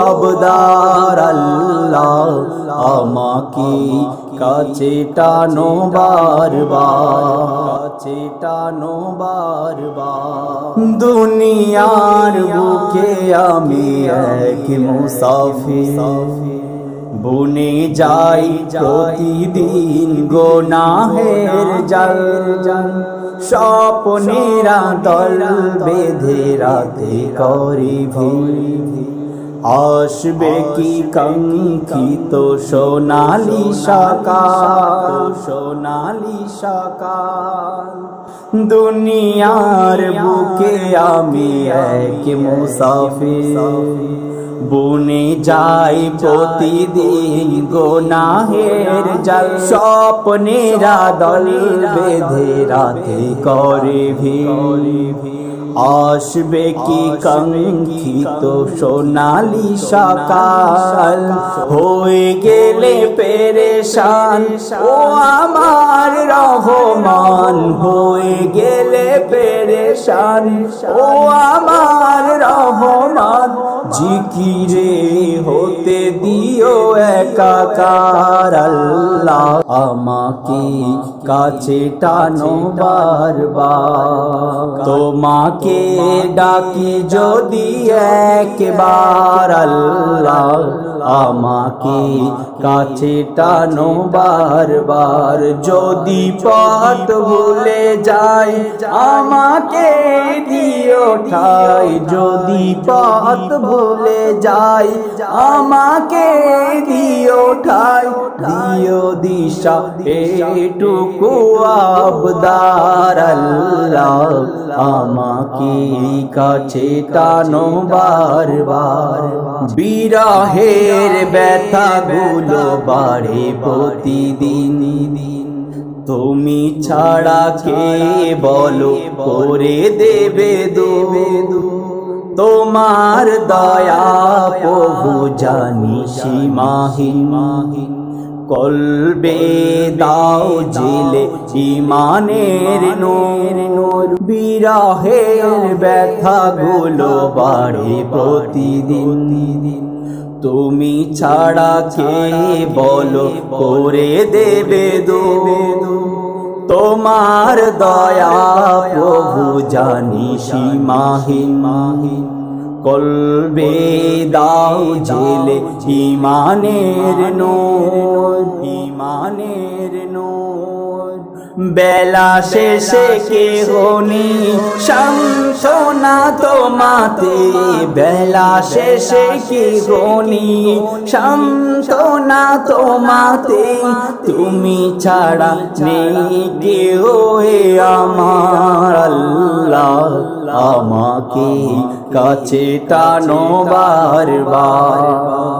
আবদার আল্লাহ আমাকে কাছে টানো বারবার, কাছে টানো বারবার। দুনিয়ার বুকে আমি এক মুসাফির, বনে যাই প্রতিদিন গোনাহের জল। জল স্বপ্নেরা দল বেঁধে রাতে করি ভিড়। আসবে কি কাঙ্ক্ষিত? সোনালি সকাল সোনালি সকাল দুনিয়ার বুকে আমি এক মুসাফির। বনে যাই প্রতিদিন গোনাহের জল। স্বপ্নেরা দল বেঁধে রাতে করে ভিড়। আসবে কি কাঙ্ক্ষিত সোনালি সকাল? হয়ে গেলে পেরেশান। ও আমার রহমান হয়ে গেলে পেরেশান। ও আমার রহমান। জিকিরে হতে দিও একাকার আল্লাহ। আমাকে কাছে টানো বারবার। তোমাকে ডাকি যদি একবার আল্লাহ। আমাকে কাছে টানো বারবার। যদি পথ ভুলে যাই, আমাকে দিও ঠাই। যদি পথ ভুলে যাই, আমাকে দিও ঠাই। দিও দিশা, এটুকু আবদার আমাকে কাছে টানো বারবার। বিরাহের ব্যথা গুলো বাড়ে প্রতিদিন। দিন তুমি ছাড়া কে বলো? করে দেবে দু তোমার দয়া প্রভু জানি সীমাহীন। মাহি কলবে দাও জেলে ইমানের নূর। নূর বিরাহের ব্যথা গুলো বাড়ে প্রতিদিন। দিন তুমি ছাড়া কে বলো করে দেবে দু? তোমার দয়া প্রভু জানি সীমাহীন। মাহিন কলবে দাও জেলে ইমানের নূর ইমানের নূর। বেলা শেষে কে হনি সান্তনা তোমাতে বেলা শেষে কে হনি সান্তনা তোমাতে তুমি ছাড়া নেই কেউ এ আমার আল্লাহ। আমাকে কাছে টানো বারবার।